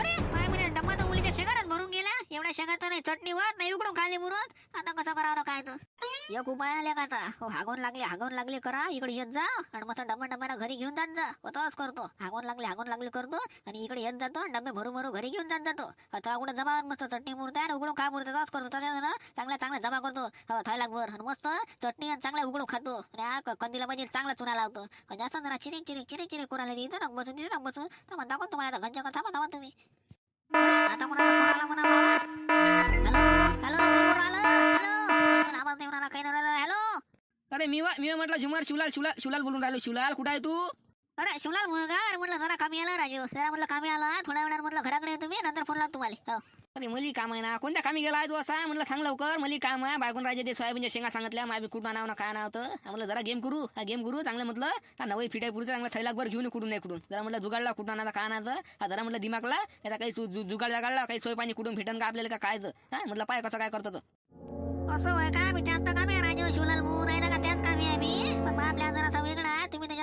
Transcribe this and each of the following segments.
अरे माय म्हणे डब्बा तर मुलीच्या शेगारच भरून गेला एवढ्या शेगात नाही चटणी होत नाही उकडून खाली मुरत. आता कसं करावं काय तर? एक उपाय आले का आता? हो हागून लागले हागून लागले करा इकडे येत जा. आणि मस्त डब्बा डब्याला घरी घेऊन जात जा. हो करतो. हागून लागले हागून लागले करतो. आणि इकडे येत जातो डबे भरू भरू घरी घेऊन जात जातो. आता कुठे जमा मस्त चटणी मुरते आणि उघडून खा मुरते तसंच करतो. त्याच्यानं चांगला चांगला जमा करतो. हो थैलाकभर आणि मस्त चटणी आणि चांगला उघडून खातो. आणि कंदीला म्हणजे चांगला चुना लावतो. जास्त जरा चिरिक चिरिक चिरिक चिरिक कोणाला इथं ना बसून तिथे ना बसून. तर दाखवतो तुम्हाला आता. घरच्या थांबा थांबा तुम्ही. आता कोणाला म्हणा बाबा हॅलो? हॅलो? बरोबर आलं हॅलो? आवाज नाही काही नाही हॅलो? अरे मी मी म्हटलं झुमर शिवलाल शिवलाल शिवलाल बोलून राहिलो. शिवलाल कुठं आहे तू? अरे शिवलाल मुलगा अरे म्हटलं जरा कामी आला राजू. जरा म्हटलं कामी आला थोड्या वेळात म्हटलं घराकडे मी नंतर फोन लावतो तुम्हाला हो. अरे मली काम आहे ना कोणत्या कामी गेला आहे तू असा? म्हटलं सांग लवकर मली काम आहे. बायकोन राजे ते सोयाबीनच्या शेंगा सांगितल्या माझी कुठं नाव ना काय नाव होतं. म्हटलं जरा गेम करू हा गेम करू चांगलं म्हटलं. हा नवई फिटाय पुढचं चांगलं थैलाकभर घेऊन कुठून नाही कुठून जरा म्हटलं जुगाडला कुठं आणायचं काय आणायचं हा जरा म्हटलं दिमागला आता काही जुगाड जागाडला काही सोय पाणी कुठून फिटन का आपल्याला का काय हा म्हटलं पाय कसं काय करतं असं होय का? मी त्याच तर कामी आहे राजू शिवलाल मुर आहे ना का त्याच कामी आहे मी? पण आपल्या जरा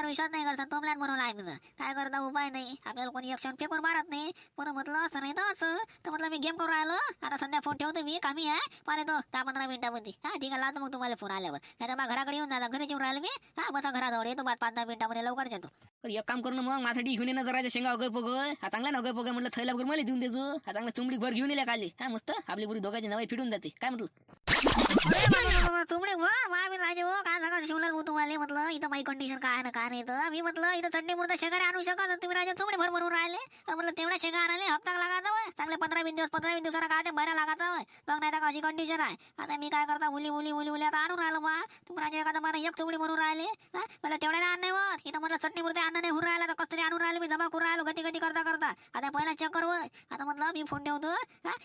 विश्वास नाही करता. तो प्लॅन बनवला आहे मी. काय करता? उपाय नाही. आपल्याला कोणी एक्शन फेकून मारत नाही. पण म्हटलं असं नाही तर असं. तर म्हटलं मी गेम करून राहिलो आता सध्या फोन ठेवतो मी. कामी आहे. पण येतो दहा पंधरा मिनिटामध्ये. हा ठीक आहे. लावतो मग तुम्हाला फोन आल्यावर. नाही तर मग घराकडे येऊन जाता घरी येऊन राहिलो मी. हा बसा घराजवळ. येतो बाद पाच दहा मिनिटामध्ये. लवकर येतो. एक काम करून मग. माझ्यासाठी घेऊन येणार जरा. शेंगा अगय पगय हा चांगला ना अगय पगय म्हटलं थैला वगैरे मला देऊन देजो. हा चांगला चुंबडी भर घेऊन येल्या खाली. हा मस्त. आपली पुरी दोघांची नवाई फिटून जाते. काय म्हटलं? तुमडे मी राजे हो. काय सांगा शिवलाल भाऊ तुम्हाला म्हटलं इथं माझी कंडिशन काय ना काय नाही तर मी म्हटलं इथं चटणी मुर्दा शेगारे आणू शकत तुम्ही राजा तुमडे भर भरून राहिले म्हटलं तेवढ्या शेगा आणले हप्ता लागायचा होय. चांगले पंधरा वीस दिवस पंधरा वीस दिवसाला काय ते भरा लागायचा होय. मग नाही तर अशी कंडिशन आहे. आता मी काय करता उली उली उली उली आता आणून राहिलो बा. तुम्ही राजा एखादा मला एक तुमडी भरून राहिले. हा? मला तेवढ्या नाही आणणे होत. इथं म्हटलं चटणी मुर्दे आणणं नाही होऊन राहिला तर कसं तरी आणून राहिले मी जमा करून राहिलो गती गती करता करता. आता पहिला चेक करू होय. आता म्हटलं मी फोन ठेवतो.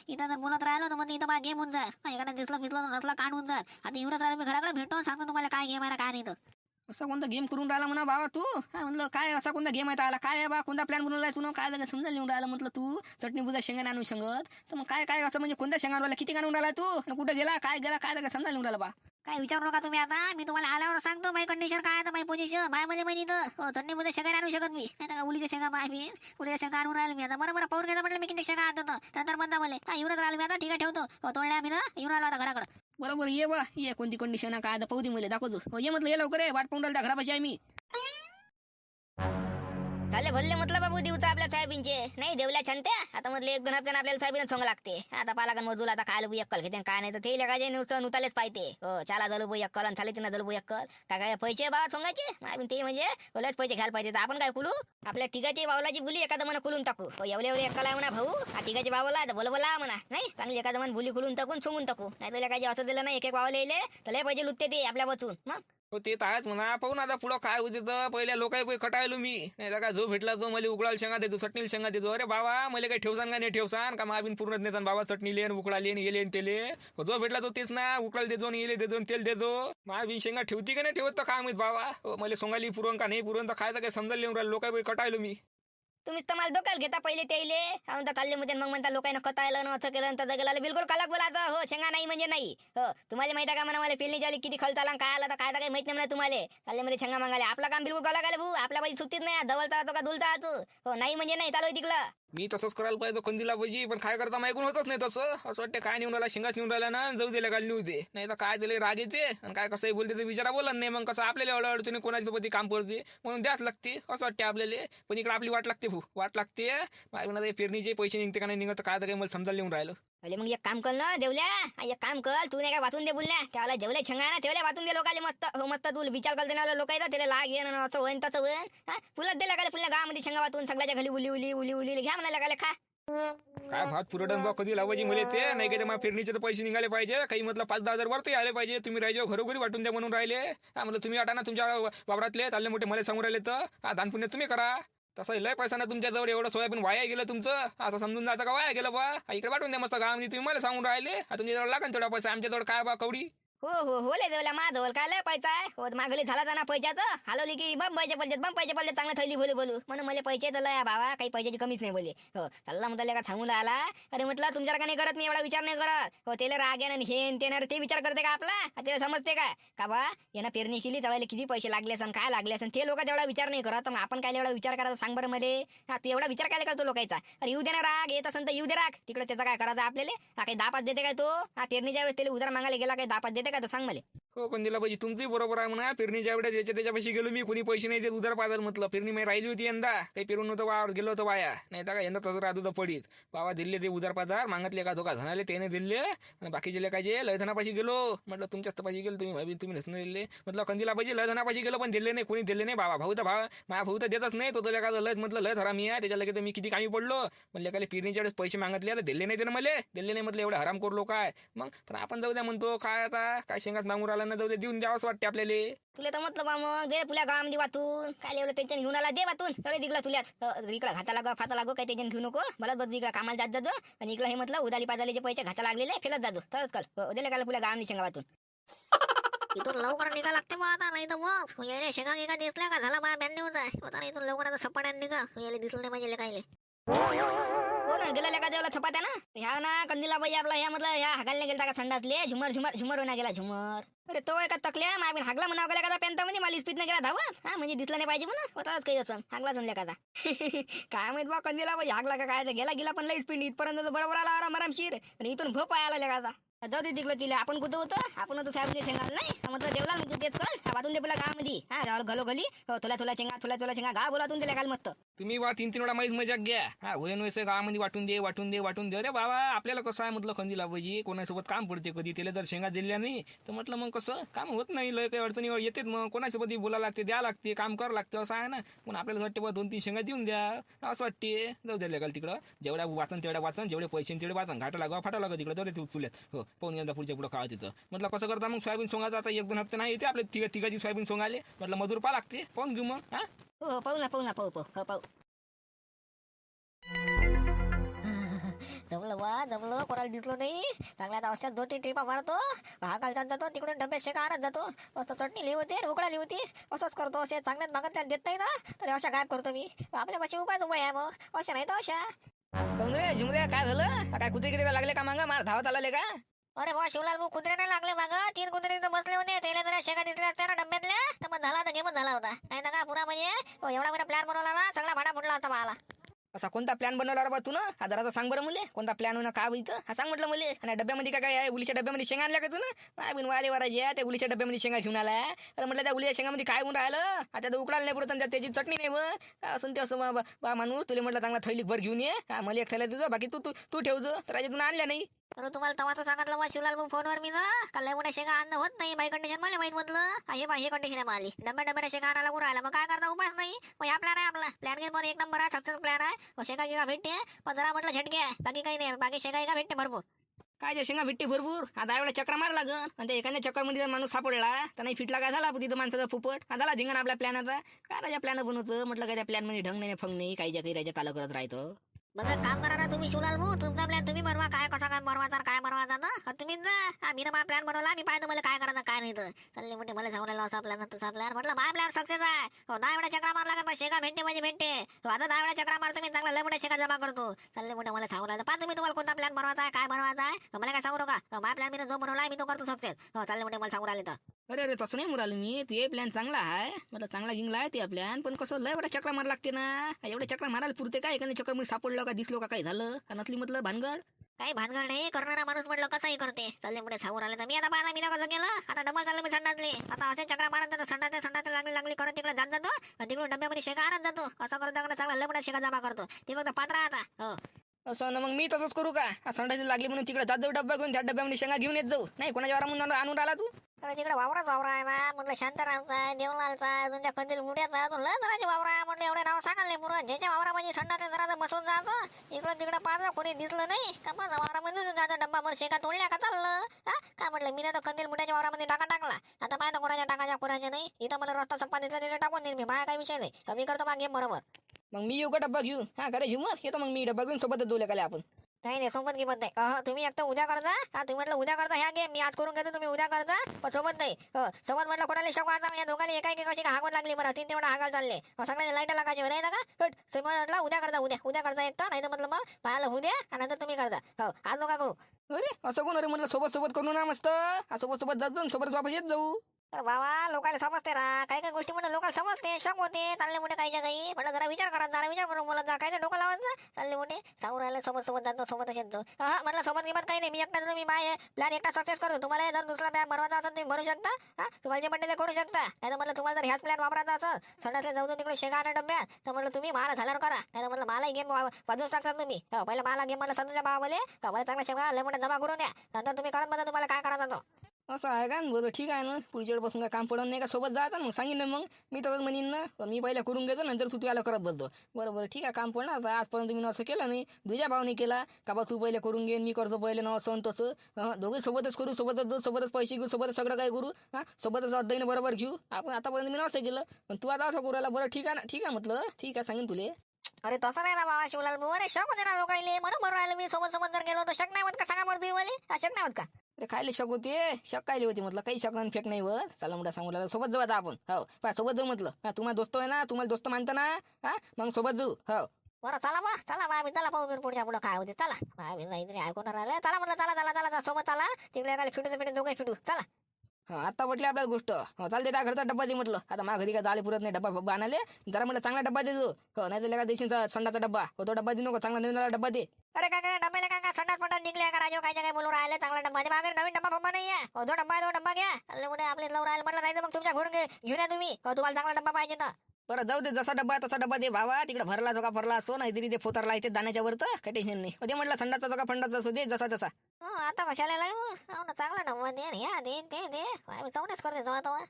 इथं जर बोलत राहिलो तर म्हटलं इथं बा गेम होऊन जाय एखादा दिसलं फिसलं नसलं काढून जात. आता युवराज मी घराकडे भेटतो सांगतो तुम्हाला काय गेम आहे काय नाही तर. असा कोणता गेम करून राहिला म्हणा बाबा तू? काय म्हणलं काय असा कोणता गेम आहे आला? काय आहे बा? कोणता प्लॅन बनवलाय तू? काय झालं? समजा लिहून राहिला म्हटलं तू? चटणी बुजा शेंगा आणून सांगत तर मग काय काय असं म्हणजे कोणत्या शेंगा राहिला किती आणून राहिला तू? आणि कुठं गेला? काय गेला? काय झालं? समजा लिहून राहिला बा. काय विचारू नका तुम्ही आता. मी तुम्हाला आल्यावर सांगतो माय कंडिशन काय आता माय पोझिशन माय मला माहिती तर. हो थंडी मध्ये शेंगा आणू शकत मी. नाही का उलीच्या शेंगा माय मी. उलीच्या शेंगा आणून राहिले मी आता. बरोबर पाहून घेता म्हटलं मी किती शेंगा आणतो तर. नंतर म्हणता मला. काय येऊनच राहिलं मी आता. ठीक आहे ठेवतो. हो तोडल्या मी ना येऊन आलो आता घराकडे. बरोबर ये बा. ये कोणती कंडिशन आहे काय आता पाहू दे मला. दाखवतो. हो, ये म्हटलं ये लवकर ये. वाट पाहून राहिला घरापाशी आहे मी. झाले भरले म्हटलं बाबू दिवसा आपल्या सोयाबीनचे. नाही देवल्या छानत्या आता म्हटलं एक दोन हप्त्यानं आपल्याला सोयाबीन सोंग लागते. आता पाला मजूर आता काय बुई अक्कल घेते काय नाही तर ते काय नुसतं नुतालेच पाहिजे हो चाला जलू बुई अक्कल आणि चालीच ना जलू बुई अक्कल काय काय पैसे बाबा सोंगायचे? ते म्हणजे ओलेच पैसे घ्यायला पाहिजे तर आपण काय खुलू? आपल्या तिघाची बावलाची बुली एखादं म्हणा खुलून टाकू. हो एवढे एवढे अक्कल आहे म्हणा भाऊ. हा तिघाची बावला तर बोल बोला म्हणा. नाही चांगली एखादं मन बुली खुलून टाकून सोंगून टाकू. नाही तर काय असं दिलं नाही एक एक वावले येले तर लय पैसे लुटते ते आपल्या बचून मग? हो ते तर आहेच म्हणा. पाहू ना आता पुढं काय होते तर. पहिल्या लोकांनी खटायलो मी. नाही तर काय जो भेटला तो मला उकळाला शेंगा देतो चटणीला शेंगा देतो. अरे बाबा मला काही ठेवसान का नाही ठेवसान? का माबिन पूर्ण नेसान बाबा चटणी लेन उकळा लेन येले आणि तेले जो हो, भेटला तो तेच ना. उकळाला देतो आणि येले देतो तेल देतो. माबिन शेंगा ठेवती का नाही ठेवत तर काय माहीत बाबा? हो, मला सोंगाली पुरण का नाही पुरण तर खायचं काय समजायला येऊन राहिलं. लोकांनी खटायलो मी. तुम्हीच तर मला डोक्याला घेता पहिले त्याइले तर चालले म्हणजे मग म्हणता लोकांना कतायला ना असं केलं तसं केलं बिलकुल कलाक बोलायचं हो शेंगा नाही म्हणजे नाही. हो तुम्हाला माहिती का म्हणा मला पेलणी झाली किती खलता आला काय आला तर काय तर काही माहीत नाही म्हणा तुम्हाला. चालले म्हणजे शेंगा मागायला. आपला काम बिलकुल कलाक आले भाऊ आपल्या पाहिजे सुट्टीच नाही. धवलता तो का दुलता तू. हो नाही म्हणजे नाही. चालू तिकडं. मी तसंच करायला पाहिजे कंदीला पाहिजे पण काय करता ऐकून होतच नाही तसं. असं वाटतं काय नेऊन राहिला शिंगाच नेऊन राहिला ना जाऊ दिल्या काल नेऊ दे. नाही तर काय दिले राग येते आणि काय कसंही बोलते ते विचारा बोलत नाही. मग कसं आपल्याला एवढ्या अडचणी कोणाच्या सोबत काम करते म्हणून द्याच लागते असं वाटते आपल्याला. पण इकडे आपली वाट लागते भू वाट लागते. मागून पेरणीचे पैसे निघते का नाही निघत काय तर काही मला समजायला येऊन राहिलं. अरे मग एक काम कर ना देवल्या एक काम कर तू नाही काय वाचून दे बोलल्या? त्याला जेवल्या छंगा ना तेवल्या वाचून दे लोकाले मस्त. हो मस्त तू विचार करते ना लोक येतात त्याला लाग येणं असं होईन तसं होईन. हा पुलत दे का पुल्या गावामध्ये छंगा वाचून सगळ्याच्या घरी उली उली उली उली घ्या म्हणा का खा. काय भात पुरडन बा कधी लावायची मला ते? नाही का मग फिरणीचे तर पैसे निघाले पाहिजे. काही म्हटलं पाच दहा हजार वरती आले पाहिजे. तुम्ही राहिजे घरोघरी वाटून द्या म्हणून राहिले. हा म्हटलं तुम्ही वाटा ना तुमच्या वावरातले चालले मोठे मला सांगून राहिले तर. हा दान तुम्ही करा. तसं लय पैसा ना तुमच्याजवळ एवढं सोयाबीन वाया गेलं तुमचं? असं समजून जायचं का वाया गेलं बा इकडे वाटून द्या मस्त गावामध्ये तुम्ही मला सांगून राहिले. तुमच्याजवळ लागेल थोडा पैसा. आमच्याजवळ काय बा कवडी? हो हो हो लय देवला माझ होल काय लय पैसा आहे? हो मागली झाला जाणार पैशाचं. हलवली की बम पैसे पडले बम पैसे पडले चांगलं थैली बोलू बोलू. म्हणून मला पैसे तर लय भावा काही पैशाची कमीच नाही बोले हो चालला म्हणता का थांबून आला अरे म्हटलं तुमच्या का नाही करत मी एवढा विचार नाही करत? हो त्याला राग येणार हे न ते ना ते विचार करते का आपला? त्याला समजते का? का बा यांना पेरणी केली त्यावेळेला किती पैसे लागले असन काय लागले असन ते लोक तेवढा विचार नाही करत. मग आपण काय एवढा विचार करायचा सांग बरं मले. हा तू एवढा विचार काय करतो लोकांचा अरे येऊ दे ना राग येत असं तर येऊ दे राग. तिकडे त्याचा काय करायचं आपल्याला? हा काही दापात देते काय तो? हा पेरणीच्या वेळेस त्याला उधार मागायला गेला काही दापात देते का तो सांग मला. हो कोण दिला पाहिजे तुमचंही बरोबर आहे म्हणा फिरणीच्या वेळेस याच्या त्याच्यापाशी गेलो मी कोणी पैसे नाही देत उधार पाजार म्हटलं. फिरणी मी राहिली होती यंदा. काही पेरून नव्हतं वावर गेलो होतं वाया. नाही तर का यंदा तसं राहत होतं पडीत. बाबा दिले ते उधार पाजार मागतले का धोका? धनाले त्याने दिले. आणि बाकीचे लेखाचे लय धनापाशी गेलो. म्हटलं तुमच्याच तपाशी गेलो तुम्ही भाभी तुम्ही नसणं दिले. म्हटलं कंदीला पाहिजे लयधनापाशी गेलो पण दिले नाही कोणी दिले नाही. बाबा भाऊ तर भाव माझा भाऊ तर देतच नाही. तो तर लेखा लयच म्हटलं लय हराम आहे. त्याच्या लगेच मी किती कामी पडलो. म्हणलं लेखाले फिरणीच्या वेळेस पैसे मागतले आता दिले नाही ते मला. दिले नाही म्हटलं एवढं हराम करलो काय मग पण आपण जाऊ द्या म्हणतो काय आता? काय शेंगाच मागून राहिला ना जाऊ देऊन द्यावंच वाटते आपल्याला. तुला तर म्हटलं बा मग दे तुला गावामध्ये वाटून. काय एवढं टेन्शन घेऊन आला दे वाटून. अरे तिकडं तुल्याच इकडं घाता लागो फाता लागो काही टेन्शन घेऊ नको. मला बस इकडं कामाला जात जातो आणि इकडं हे म्हटलं उदाली पाजालीचे पैसे घाता लागलेले फेलत जातो तरच कल दिले का तुला गावामध्ये शेंगा वाटून? इथून लवकर निघा लागते मग आता नाही तर मग यायला शेंगा गिगा दिसल्या का? झाला माझ्या बॅन होत आहे आता इथून लवकर आता सपाट्यात निघा. यायला दिसलं नाही पाहिजे कायले. हो ना गेला लेका जेवला छपात्या ना? ह्या ना कंदिला बाई आपला ह्या म्हटलं ह्या हागायला गेलता का संडासले झुमर झुमर झुमर होणार गेला झुमर. अरे तो एका तकल्या माय हागला म्हणावं गेला का पेंत म्हणजे मला इस्पित नाही गेला धावत. हा म्हणजे दिसला नाही पाहिजे म्हणा होताच काही असं हागला जमल्या का काय माहीत बा कंदिला बाई हागला का काय? गेला गेला पण लई स्पीड इथपर्यंत बरोबर आला आराम आरामशीर आणि इथून भोप आला लेका जाऊ दे तिकडे तिला. आपण कुठं होतो? आपण होतो साहेबांच्या शेंगाला नाही. म्हटलं जेवला म्हणजे तेच कर. वाटून दे तुला गावामध्ये. हा गावाला घलो घली हो तुला तुला शेंगा तुला तुला शेंगा. गा बोलातून दिला काल मस्त. तुम्ही बा तीन तीन वेळा माहीत मजाक घ्या. हा होईन वैसे गावामध्ये वाटून दे वाटून दे वाटून दे. अरे बाबा आपल्याला कसं आहे म्हटलं खंदी लावायची कोणासोबत काम पडते कधी? त्याला जर शेंगा दिल्या नाही तर म्हटलं मग कसं? काम होत नाही. लय काही अडचणी येतेत मग. कोणासोबत बोला लागते द्या लागते काम करावं लागते. असं आहे ना. पण आपल्याला वाटते बा दोन तीन शेंगा देऊन द्या. असं वाटते. जाऊ द्या लेगाल तिकडं. जेवढ्या वाचन तेवढ्या वाचन. जेवढे पैसे तेवढे वाचन. घाटा लागवा फाटा लागवा तिकडे. तेवढे तू चुल्यात. हो. पाहून यंदा पुढच्या पुढं खावा तिथं. म्हटलं कसं करता मग? सोयाबीन सोंगाचं आता एक दोन हप्ते नाही येते आपल्या तिघ तिघाची सोयाबीन सोंगाले म्हटलं मजूर पा लागते. पाहून घेऊ मग हा? हो हो पाहू ना पाहू ना पाहू पाहू हो पाहू. जमलं वा जमलं कोणाला दिसलं नाही. चांगल्या अशाच दोन तीन ट्रिपा मारतो. हा कालच्यात जातो तिकडून डब्यात शेका आणत जातो. मस्त चटणी लिहवते आणि उकडा लिहवते असंच करतो असे चांगल्यात मागत त्याला देत नाही ना. तर अशा गायब करतो मी. आपल्या पाशी उपाय आहे मग. अशा नाही तर अशा. काऊन रे झुमरे काय झालं? काय कुत्रे किती लागले का मांगा? मार धावत आला का? अरे बा शिवलाल भाऊ कुत्रे नाही लागले माग. तीन कुत्रे तिथं बसले होते. त्याला जरा शेगा दिसल्या असत्या ना डब्यातल्या. तर मग झाला तर गेमच झाला होता. नाही तर का पुरा म्हणजे हो, एवढा मोठा प्लॅन बनवला ना सगळा भाडा फुटला होता मला असा कोणता प्लॅन बनवला रे बा तू ना? हा जरासा सांग बरं मुले. कोणता प्लॅन होणार काय होईल हा सांग म्हटलं मुले. आणि डब्यामध्ये काय काय आहे? उलीच्या डब्यामध्ये शेंगा आणल्या का तू ना? बिन वाले वराजे त्या उलीच्या डब्यामध्ये शेंगा घेऊन आला अरे म्हटलं त्या उलीच्या शेंगामध्ये काय होऊन राहिलं? आता तर उकडायला नाही पुरत आणि त्यात त्याची चटणी नाही मग काय असं ते असं बा- बा- बा माणूस तुला म्हटलं चांगला थैली भर घेऊन ये. हा मला एक थैला तुझं बाकी तू तू तू ठेवजो तर राजा तू आणल्या नाही. अरे तुम्हाला तवाचं सांगितलं मग शिवलाल भाऊ फोनवर मी ना काल लय मोठ्या शेगा आणणं होत नाही बाई कंडिशन मला माहीत म्हटलं? हा, हे बाई हे कंडिशन आहे माली. डब्या डब्याने शेगा आणायला लागून राहिला. मग काय करता उपास नाही? मग हा प्लॅन आहे आपला. प्लॅन घेऊन पण एक नंबर आहे सक्सेस प्लॅन आहे. मग शेगा गिगा भेटते. पण जरा म्हटलं झटके आहे. बाकी काही नाही. बाकी शेगा गिगा भेटते भरपूर. काय त्या शेंगा भेटते भरपूर? आता एवढा चक्र मार लागन. आणि ते एखाद्या चक्करमध्ये जर माणूस सापडला तर नाही फिटला काय झाला तिथं माणसाचा फुपट हा झाला झिंगण आपल्या प्लॅनाचा काय राजा प्लॅन बनवतं? म्हटलं काय त्या प्लॅनमध्ये ढंग नाही फंग नाही काही काही राजा ताला करत राहतो. मग काम करा ना तुम्ही शिवलाल भाऊ तुमचा प्लॅन तुम्ही बनवा काय कसा काय बनवायचा काय बनवायचा ना तुम्ही जा मी ना माझा प्लॅन बनवला मी पाहिजे मला काय करायचं काय नाही तर. चालले म्हणते मला सांगून राहिला असा प्लॅन तसा प्लॅन म्हटलं माझा प्लॅन सक्सेस आहे. हो दहा वेळा चक्रा मारला का शेगा भेटते म्हणजे भेटते. हो, आता दहा वेळा चक्रा मारतो मी चांगला लय मोठ्या शेगा जमा करतो. चालले मोठे मला सांगून राहिलं पाहतो मी तुम्हाला कोणता प्लॅन बनवायचा आहे काय बनवायचा आहे. हो, मला काय सांगू नका. हो, माझा प्लॅन मी जो बनवला मी तो करतो सक्सेस हो चालले मोठे मला सांगू राहिले तर. अरे अरे तसं नाही मुराल मी. तू हे प्लॅन चांगला आहे म्हटलं चांगला गिंगला आहे ते प्लॅन पण कसं लय एवढा चक्रा मारा लागते ना. एवढे चक्रा मारायला पुरते काय एखाद्या चक्कर मी सापडलं का दिसलो का काही झालं? का नसली म्हटलं भानगड? काही भानगड नाही. करणारा माणूस म्हटलं कसंही करते. चालले पुढे सांगू राहिले तर मी आता पाहिला मी ना कसं केलं आता डबल चाललं मी संडासले. आता असे चक्रा मारत जातो. संडाचे संडाचे लागली लागली करत तिकडे जात जातो. आणि तिकडून डब्यामध्ये शेका आणत जातो. असं करत चांगला लय मोठा शेका जमा करतो. ते फक्त पात्रा आता. हो. असं ना मग मी तसंच करू का? संडाची लागली म्हणून तिकडे जात जाऊ डब्बा घेऊन त्या डब्यामध्ये शेंगा घेऊन येत जाऊ. नाही कोणाच्या वारा म्हणून आणून आला तू? अरे तिकडे वावराच वावरा आहे ना म्हटलं शांतारामचा आहे देवलालचा आहे अजून कंदील मुड्याचा आहे. अजून लय जणांचे वावरा आहे. म्हटलं एवढे नाव सांगाले पुरं ज्याच्या वावरामध्ये संडाचे जरा बसून जायचं इकडं तिकडं पाहतं कोणी दिसलं नाही. का माझा वावरामध्ये जायचं डब्बा भर शेका तोडल्या का चाललं? हा? का म्हटलं मी तर कंदील मुड्याच्या वावरामध्ये टाका टाकला. आता पाहतो कोणाच्या टाकाच्या कोणाच्या नाही. इथं मला रस्ता संपा दिसला तिथे टाकून देईन मी. माझा काही विषय नाही. मी करतो मग बरोबर. मग मी येऊ का डब्बा घेऊन? हा खरे झुमर येतो मग मी डब्बा घेऊन सोबतच दोल्या काले आपण. नाही नाही सोबत गिबत नाही. तुम्ही एकतर उद्या करता हा तुम्ही म्हटलं उद्या करता ह्या गेम मी आज करून घेतो तुम्ही उद्या करता पण सोबत नाही. सोबत म्हटलं कोणाला शकवायचा या म्हणजे दोघांना एका एक कशी हागवण लागली बरं? तीन तेवढा हागायला चालले. मग सगळ्या लाइट लागायचे नाही का? हट तुम्ही म्हटलं उद्या करता उद्या उद्या करता एक तर नाही तर म्हटलं मग पाहायला होऊ द्या आणि नंतर तुम्ही करता हो आज नका करू. अरे असं कोण अरे म्हटलं सोबत सोबत करू ना मस्त? सोबत सोबत जात जाऊन सोबत वापस येत जाऊ. बाबा लोकांना समजते ना. काही काही गोष्टी म्हणून लोकांना समजते. शक होते. चालले मोठे काहीच्या काही म्हटलं जरा विचार करा जरा विचार करून बोलत जा काय डोकं लावत जा. चालले मोठे. सांगून राहिले सोबत सोबत जातो सोबतच येतो हा म्हटलं सोबत किंमत काही नाही. मी एकटा मी बाय प्लॅन एकटा सक्सेस करतो तुम्हाला जर दुसरा प्लॅन बनवायचा असेल तुम्ही भरू शकता. हा तुम्हाला जे म्हणते ते करू शकता. नाही तर म्हटलं तुम्हाला जर ह्याच प्लॅन वापरायचा असेल संडासला जाऊ तिकडे शेगा आणि डब्यात तर म्हटलं तुम्ही मला झाल्यावर करा. नाही तर म्हटलं मला गेम बाजूच टाकता तुम्ही. हो, पहिलं मला गेम म्हटलं समजा बाबाले का मला चांगला शेगा लय मोठा जमा करून द्या. नंतर तुम्ही करत बघा तुम्हाला काय करायचा तो. असं आहे का? बरं ठीक आहे ना. पुढच्या वेळेपासून काय काम पडत नाही का? सोबत जायचं ना मग. सांगेन ना मग. मी तसंच म्हणीन ना. मी पहिला करून घेतो नंतर तू तुला करत बसतो. बरं बरं ठीक आहे. काम पडणार आता आजपर्यंत मी असं केलं नाही. तुझ्या भावने केला. का बा तू पहिले करून घे मी करतो पहिले ना असं तसं. हं, दोघे सोबतच करू सोबतच जाऊ सोबतच पैसे घेऊ सोबतच सगळं काय करू. हां सोबतच अध्ययन बरोबर घेऊ. आपण आतापर्यंत मी असं केलं. पण तू आता असं करू राहिला. बरं ठीक आहे ना? ठीक आहे म्हटलं. ठीक आहे सांगेन तुले. अरे तसं नाही ना बाबा शिवलाल भाऊ. अरे शक होते ना लोकांले. बरोबर राहिलं मी. सोबत सोबत जर गेलो तर शक नाही होत का? सांगा बरं तुम्ही मला शक नाही होत का? अरे खायला शक होते शक कायले होते म्हटलं काही शक फेक नाही व. चला मोठा सांगू लागला सोबत जाऊ आता आपण. हो पहा सोबत जाऊ म्हटलं. हा तुम्हाला दोस्त आहे ना तुम्हाला दोस्त मानता ना हा मग सोबत जाऊ. हो. बरं चला बा चला बा चला पाहू पुढच्या पुढं काय होते. चला. बा नाही तरी ऐकून राहिलं. चला म्हटलं चला चला चला सोबत चला. तिकडे एकाला फिटू फिटू दोघे फिटू. चला. हा आता म्हटली आपल्याला गोष्ट. हो चालते त्या घरचा डब्बा दे म्हटलं. आता माझ्या घरी काय झाले पुरत नाही डब्बा आणले जरा म्हटलं चांगला डब्बा दे जो हो नाही तर देशील संडाचा डब्बा. हो तो डब्बा दे नको चांगला नवीन डब्बा दे. अरे काय काय काय काय संडास पंडास निघले का राजू? काय काय बोलू राहिले चांगला डब्बा. दे मागे नवीन डब्बा फब्बा नाही आहे हो, तो डब्बा आहे, तो डब्बा घ्या. चालले मोठे आपले लावून राहिले म्हटलं नाही मग तुमच्या घरून घेऊन या तुम्ही. हो तुम्हाला चांगला डब्बा पाहिजे तर. बरं जाऊ दे. जसा डब्बा आहे तसा डब्बा दे भावा. तिकडे भरला जो का भरला असो नाही तरी ते फोतारला येते दाण्याच्या वर तर. काही टेन्शन नाही. हो, ते म्हटलं संडाचा जो का फंडाचा असो दे जसा तसा. हो आता कशाला लावू? हो ना चांगला डब्बा दे या दे दे आम्ही चौकटीच करते जेव्हा तेव्हा